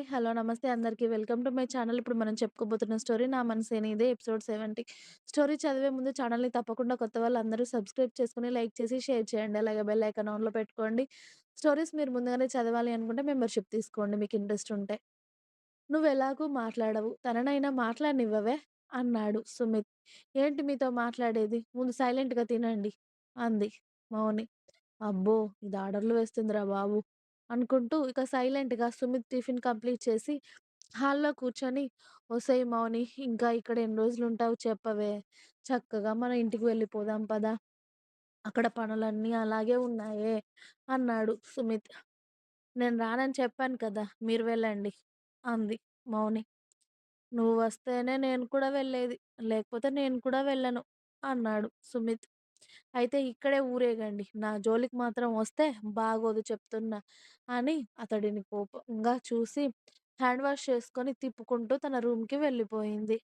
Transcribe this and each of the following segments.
Hi. Hello. నమస్తే అందరికి. Welcome to my channel. ఇప్పుడు మనం చెప్పుకోబోతున్న స్టోరీ 'నా మనసేనే ఇదే' ఎపిసోడ్ 70. స్టోరీ చదివే ముందు ఛానల్‌ని తప్పకుండా కొత్త వాళ్ళందరూ సబ్స్క్రైబ్ చేసుకొని, లైక్ చేసి, షేర్ చేయండి. అలాగే బెల్ ఐకాన్ ఆన్‌లో పెట్టుకోండి. స్టోరీస్ మీరు ముందుగానే చదవాలి అనుకుంటే మెంబర్‌షిప్ తీసుకోండి మీకు ఇంట్రెస్ట్ ఉంటే. నువ్వు ఎలాగూ మాట్లాడవు. తననైనా మాట్లాడనివ్వవే" అన్నాడు సుమిత్. "ఏంటి మీతో మాట్లాడేది? ముందు సైలెంట్‌గా తినండి" అంది మౌని. అబ్బో! ఇది ఆర్డర్‌లు వేస్తుందిరా బాబు! అనుకుంటూ ఇక సైలెంట్‌గా సుమిత్ టిఫిన్ కంప్లీట్ చేసి హాల్‌లో కూర్చొని ఒసేయ్ మౌని ఇంకా ఇక్కడ ఎన్ని రోజులుంటావు చెప్పవే? చక్కగా మన ఇంటికి వెళ్ళిపోదాం పద. అక్కడ పనులన్నీ అలాగే ఉన్నాయే అన్నాడు సుమిత్. నేను రానని చెప్పాను కదా! మీరు వెళ్ళండి అంది మౌని. నువ్వు వస్తేనే నేను కూడా వెళ్ళేది. లేకపోతే నేను కూడా వెళ్ళను అన్నాడు సుమిత్. అయితే ఇక్కడే ఊరేగండి. నా జోలికి మాత్రం వస్తే బాగోదు చెప్తున్నా అని అతడిని కోపంగా చూసి హ్యాండ్ వాష్ చేసుకొని తిప్పుకుంటూ తన రూమ్‌కి వెళ్ళిపోయింది.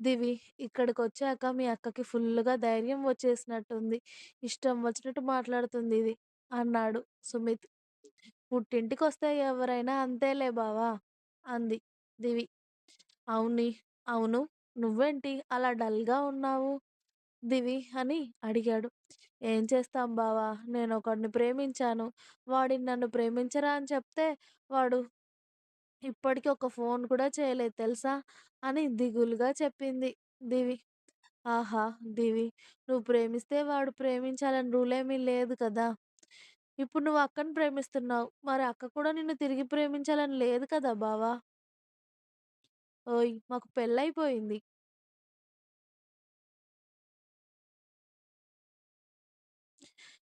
దివి ఇక్కడికొచ్చాక మీ అక్కకి ఫుల్లుగా ధైర్యం వచ్చేసినట్టుంది. ఇష్టం వచ్చినట్టు మాట్లాడుతుంది ఇది అన్నాడు సుమిత్. పుట్టింటికొస్తే ఎవరైనా అంతేలే బావా అంది దివి. అవుని అవును. నువ్వేంటి అలా డల్‌గా ఉన్నావు దివి అని అడిగాడు. ఏం చేస్తాం బావ నేనొకడిని ప్రేమించాను. వాడిని నన్ను ప్రేమించరా అని చెప్తే వాడు ఇప్పటికి ఒక ఫోన్ కూడా చేయలేదు తెలుసా? అని దిగులుగా చెప్పింది దివి. ఆహా! దివి నువ్వు ప్రేమిస్తే వాడు ప్రేమించాలని రూలేమీ లేదు కదా! ఇప్పుడు నువ్వు అక్కని ప్రేమిస్తున్నావు. మరి అక్క కూడా నిన్ను తిరిగి ప్రేమించాలని లేదు కదా బావ! ఓయ్! మాకు పెళ్ళైపోయింది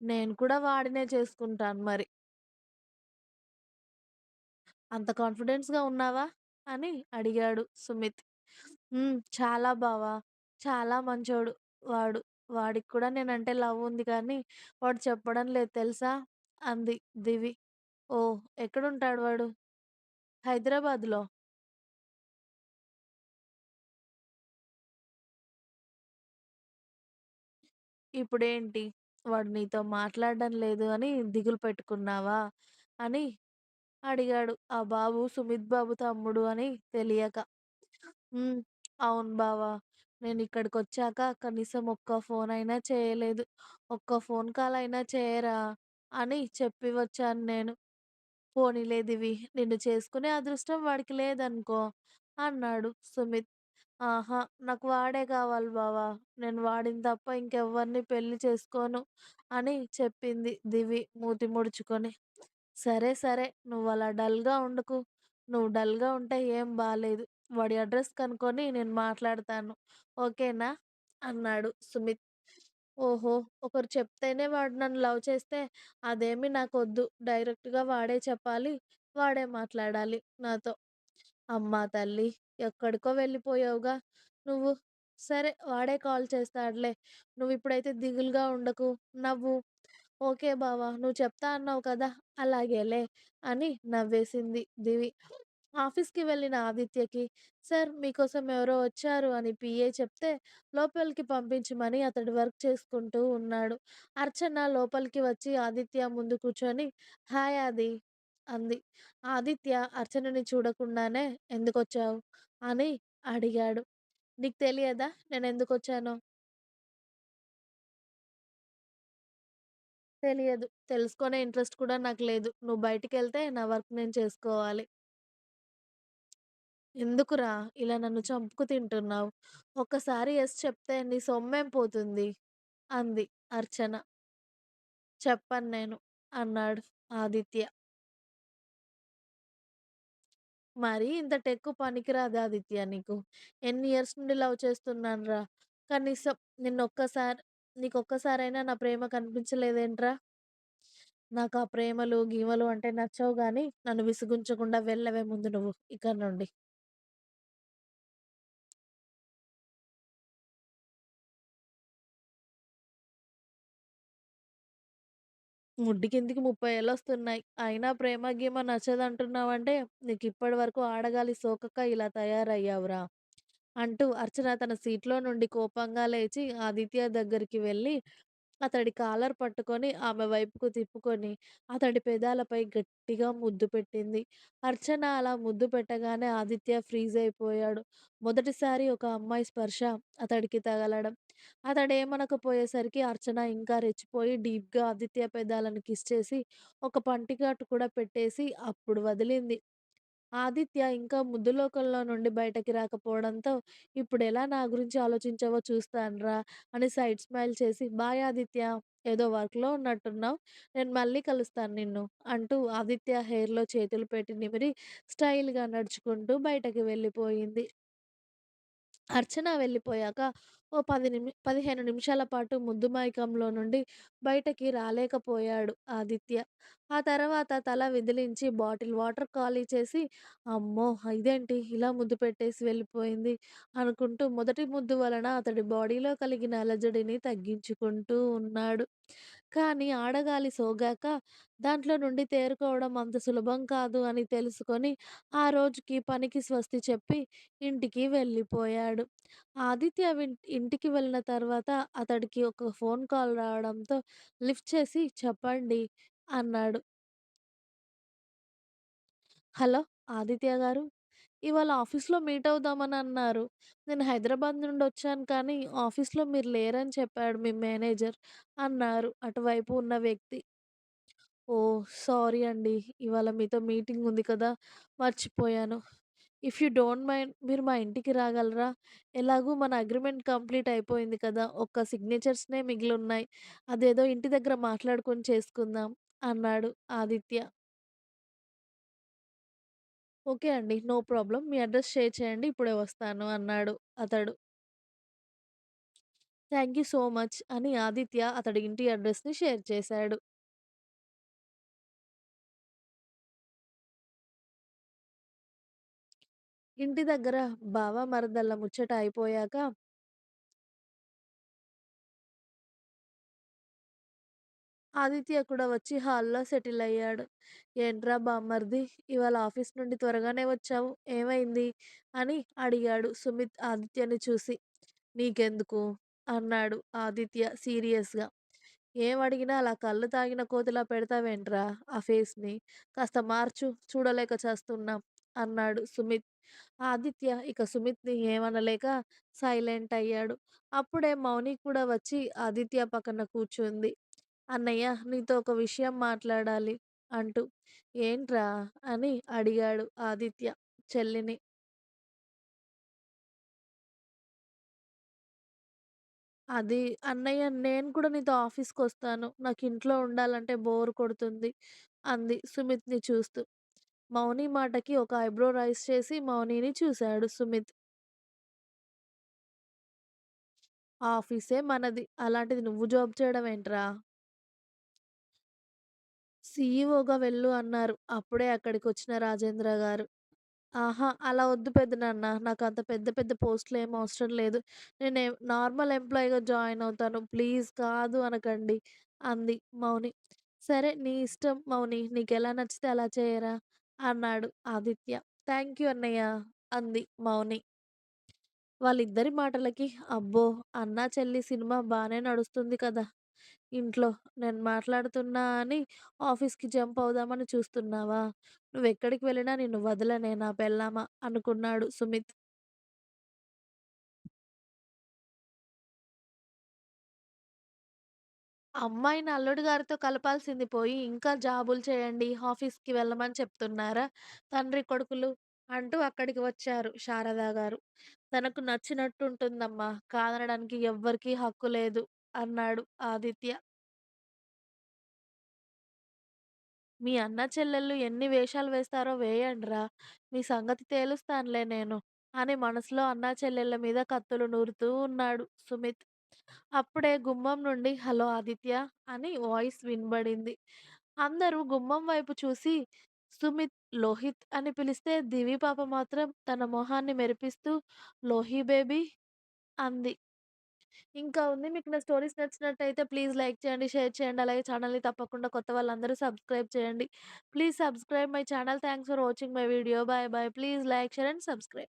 నేను కూడా వాడినే చేసుకుంటాను మరి. అంత కాన్ఫిడెన్స్‌గా ఉన్నావా? అని అడిగాడు సుమిత్. హ్మ్. చాలా బావ. చాలా మంచోడు వాడు. వాడికి కూడా నేనంటే లవ్ ఉంది కానీ వాడు చెప్పడం లేదు తెలుసా? అంది దివి. ఓహ్! ఎక్కడుంటాడు వాడు? హైదరాబాద్‌లో. ఇప్పుడేంటి? వాడు నీతో మాట్లాడడం లేదు అని దిగులు పెట్టుకున్నావా? అని అడిగాడు. ఆ బాబు సుమిత్ బాబు తమ్ముడు అని తెలియక. హ్మ్. అవును బావ. నేనిక్కడికొచ్చాక కనీసం ఒక్క ఫోనయినా చేయలేదు. ఒక్క ఫోన్ కాల్ అయినా చేయరా? అని చెప్పి వచ్చాను నేను. పోనీలే దివి నిన్ను చేసుకునే అదృష్టం వాడికి లేదనుకో అన్నాడు సుమిత్. ఆహా! నాకు వాడే కావాలి బావ. నేను వాడిని తప్ప ఇంకెవ్వరిని పెళ్ళి చేసుకోను అని చెప్పింది దివి మూతి ముడుచుకొని. సరే సరే నువ్వలా డల్‌గా ఉండకు. నువ్వు డల్‌గా ఉంటే ఏం బాలేదు. వాడి అడ్రస్ కనుక్కొని నేను మాట్లాడతాను. ఓకేనా? అన్నాడు సుమిత్. ఓహో! ఒకరు చెప్తేనే వాడు నన్ను లవ్ చేస్తే అదేమీ నాకొద్దు. డైరెక్ట్‌గా వాడే చెప్పాలి. వాడే మాట్లాడాలి నాతో. అమ్మా తల్లి! ఎక్కడికో వెళ్ళిపోయావుగా నువ్వు. సరే వాడే కాల్ చేస్తాడులే. నువ్వు ఇప్పుడైతే దిగులుగా ఉండకు. నవ్వు. ఓకే బావ. నువ్వు చెప్తా అన్నావు కదా! అలాగేలే అని నవ్వేసింది దివి. ఆఫీస్‌కి వెళ్ళిన ఆదిత్యకి సార్ మీకోసం ఎవరో వచ్చారు అని పిఏ చెప్తే లోపలికి పంపించమని అతడు వర్క్ చేసుకుంటూ ఉన్నాడు. అర్చన లోపలికి వచ్చి ఆదిత్య ముందు కూర్చొని హాయ్ ఆది అంది. ఆదిత్య అర్చనని చూడకుండానే ఎందుకొచ్చావు? అని అడిగాడు. నీకు తెలియదా నేనెందుకొచ్చానో? తెలియదు. తెలుసుకునే ఇంట్రెస్ట్ కూడా నాకు లేదు. నువ్వు బయటికెళ్తే నా వర్క్ నేను చేసుకోవాలి. ఎందుకురా ఇలా నన్ను చంపుకు తింటున్నావు? ఒక్కసారి యెస్ చెప్తే నీ సొమ్మేం పోతుంది? అంది అర్చన. చెప్పను నేను అన్నాడు ఆదిత్య. మరీ ఇంత టెక్కు పనికిరాదు ఆదిత్య నీకు. ఎన్ని ఇయర్స్ నుండి లవ్ చేస్తున్నానురా. కనీసం నిన్నొక్కసారి నీకొక్కసారైనా నా ప్రేమ కనిపించలేదేంట్రా? నాకు ఆ ప్రేమలు, గీమలు అంటే నచ్చవు గానీ నన్ను విసిగించకుండా వెళ్ళవే ముందు నువ్వు ఇక్కడి నుండి. ముడ్డికిందికి 30 ఏళ్ళొస్తున్నాయి. అయినా ప్రేమ గీమ నచ్చదంటున్నావంటే నీకిప్పటి వరకు ఆడగాలి సోకక ఇలా తయారయ్యావురా! అంటూ అర్చన తన సీట్‌లో నుండి కోపంగా లేచి ఆదిత్య దగ్గరికి వెళ్ళి అతడి కాలర్ పట్టుకొని ఆమె వైపుకు తిప్పుకొని, అతడి పెదాలపై గట్టిగా ముద్దు పెట్టింది. అర్చన అలా ముద్దు పెట్టగానే ఆదిత్య ఫ్రీజ్ అయిపోయాడు. మొదటిసారి ఒక అమ్మాయి స్పర్శ అతడికి తగలడం. అతడేమనకపోయేసరికి అర్చన ఇంకా రెచ్చిపోయి డీప్‌గా ఆదిత్య పెదాలను కిస్ చేసి, ఒక పంటిగాటు కూడా పెట్టేసి అప్పుడు వదిలింది. ఆదిత్య ఇంకా ముద్దులోకంలో నుండి బయటకి రాకపోవడంతో, "ఇప్పుడెలా నా గురించి ఆలోచించావో చూస్తానురా" అని సైడ్ స్మైల్ చేసి, "బాయ్ ఆదిత్య. ఏదో వర్క్‌లో ఉన్నట్టున్నావు. నేను మళ్ళీ కలుస్తాను నిన్ను" అంటూ ఆదిత్య హెయిర్‌లో చేతులు పెట్టి నిమిరి స్టైల్‌గా నడుచుకుంటూ బయటకి వెళ్ళిపోయింది. అర్చన వెళ్ళిపోయాక ఓ పది నిమి 15 నిమిషాల పాటు ముద్దు మైకంలో నుండి బయటకి రాలేకపోయాడు ఆదిత్య. ఆ తర్వాత తల విదిలించి బాటిల్ వాటర్ ఖాళీ చేసి, అమ్మో! ఇదేంటి ఇలా ముద్దు పెట్టేసి వెళ్ళిపోయింది అనుకుంటూ మొదటి ముద్దు వలన అతడి బాడీలో కలిగిన అలజడిని తగ్గించుకుంటూ ఉన్నాడు. కానీ ఆడగాలి సోగాక దాంట్లో నుండి తేరుకోవడం అంత సులభం కాదు అని తెలుసుకొని, ఆ రోజుకి పనికి స్వస్తి చెప్పి ఇంటికి వెళ్ళిపోయాడు. ఆదిత్య విన్ ఇంటికి వెళ్ళిన తర్వాత అతడికి ఒక ఫోన్ కాల్ రావడంతో లిఫ్ట్ చేసి "చెప్పండి" అన్నాడు. "హలో! ఆదిత్య గారు. ఇవాళ ఆఫీస్‌లో మీట్ అవుదామని అన్నారు. నేను హైదరాబాద్ నుండొచ్చాను కానీ ఆఫీస్‌లో మీరు లేరని చెప్పాడు మీ మేనేజర్" అన్నారు అటువైపు ఉన్న వ్యక్తి. ఓహ్! సారీ అండి. ఇవాళ మీతో మీటింగ్ ఉంది కదా! మర్చిపోయాను. ఇఫ్ యూ డోంట్ మైండ్ మీరు మా ఇంటికి రాగలరా? ఎలాగూ మన అగ్రీమెంట్ కంప్లీట్ అయిపోయింది కదా! ఒక్క సిగ్నేచర్స్‌నే మిగిలున్నాయి. అదేదో ఇంటి దగ్గర మాట్లాడుకొని చేసుకుందాం అన్నాడు ఆదిత్య. ఓకే అండి. No problem. మీ అడ్రెస్ షేర్ చేయండి. ఇప్పుడే వస్తాను అన్నాడు అతడు. థాంక్ యూ సో మచ్ అని ఆదిత్య అతడి ఇంటి అడ్రెస్‌ని షేర్ చేశాడు. ఇంటి దగ్గర బావ, మరదళ్ళ ముచ్చట అయిపోయాక ఆదిత్య కూడా వచ్చి హాల్‌లో సెటిల్ అయ్యాడు. "ఏంట్రా బామ్మర్ది ఇవాళ ఆఫీస్ నుండి త్వరగానే వచ్చావు. ఏమైంది?" అని అడిగాడు సుమిత్ ఆదిత్యని చూసి. "నీకెందుకు?" అన్నాడు ఆదిత్య సీరియస్‌గా. "ఏం అడిగినా అలా కళ్ళు తాగిన కోతిలా పెడతావేంట్రా ఆ ఫేస్‌ని? కాస్త మార్చు చూడలేక చస్తున్నాం" అన్నాడు సుమిత్. ఆదిత్య ఇక సుమిత్‌ని ఏమనలేక సైలెంట్ అయ్యాడు. అప్పుడే మౌని కూడా వచ్చి ఆదిత్య పక్కన కూర్చుంది. "అన్నయ్య నీతో ఒక విషయం మాట్లాడాలి" అంటూ. "ఏంట్రా?" అని అడిగాడు ఆదిత్య చెల్లిని. అది "అన్నయ్య నేను కూడా నీతో ఆఫీస్‌కొస్తాను. నాకింట్లో ఉండాలంటే బోర్ కొడుతుంది" అంది సుమిత్‌ని చూస్తూ. మౌని మాటకి ఒక ఐబ్రో రైజ్ చేసి మౌనిని చూశాడు సుమిత్. "ఆఫీసే మనది. అలాంటిది నువ్వు జాబ్ చేయడం ఏంట్రా?" సీఈఓగా వెళ్ళు అన్నారు. అప్పుడే అక్కడికి వచ్చిన రాజేంద్ర గారు. ఆహా! అలా వద్దు పెద్దనన్నా నాకు అంత పెద్ద పెద్ద పోస్టులేం అవసరం లేదు. నేను నార్మల్ ఎంప్లాయీగా జాయిన్ అవుతాను. ప్లీజ్ కాదు అనకండి అంది మౌని. సరే నీ ఇష్టం మౌని. నీకు ఎలా నచ్చితే అలా చేయరా అన్నాడు ఆదిత్య. థ్యాంక్ యూ అన్నయ్య అంది మౌని. వాళ్ళిద్దరి మాటలకి అబ్బో! అన్నా చెల్లి సినిమా బానే నడుస్తుంది కదా! ఇంట్లో. నేను మాట్లాడుతున్నా అని ఆఫీస్‌కి జంప్ అవుదామని చూస్తున్నావా? నువ్వెక్కడికి వెళ్ళినా నిన్ను వదలనే నా పెళ్ళామా అనుకున్నాడు సుమిత్. అమ్మాయిని అల్లుడు గారితో కలపాల్సింది పోయి, ఇంకా జాబులు చేయండి, ఆఫీస్‌కి వెళ్ళమని చెప్తున్నారా? తండ్రి కొడుకులు అంటూ అక్కడికి వచ్చారు శారదా గారు. తనకు నచ్చినట్టుంటుందమ్మా! కాదనడానికి ఎవ్వరికీ హక్కు లేదు అన్నాడు ఆదిత్య. మీ అన్న చెల్లెళ్ళు ఎన్ని వేషాలు వేస్తారో వేయండ్రా! మీ సంగతి తేలుస్తానులే నేను అని మనసులో అన్నా చెల్లెళ్ళ మీద కత్తులు నూరుతూ ఉన్నాడు సుమిత్. అప్పుడే గుమ్మం నుండి హలో ఆదిత్య అని వాయిస్ వినబడింది. అందరూ గుమ్మం వైపు చూసి సుమిత్ లోహిత్ అని పిలిస్తే దివి పాప మాత్రం తన మొహాన్ని మెరిపిస్తూ లోహి బేబీ అంది. ఇంకా ఉంది. మీకు నా స్టోరీస్ నచ్చినట్టయితే ప్లీజ్ లైక్ చేయండి, షేర్ చేయండి. అలాగే ఛానల్‌ని తప్పకుండా కొత్త వాళ్ళందరూ సబ్స్క్రైబ్ చేయండి. Please subscribe my channel. Thanks for watching my video. Bye bye. Please like, share and subscribe.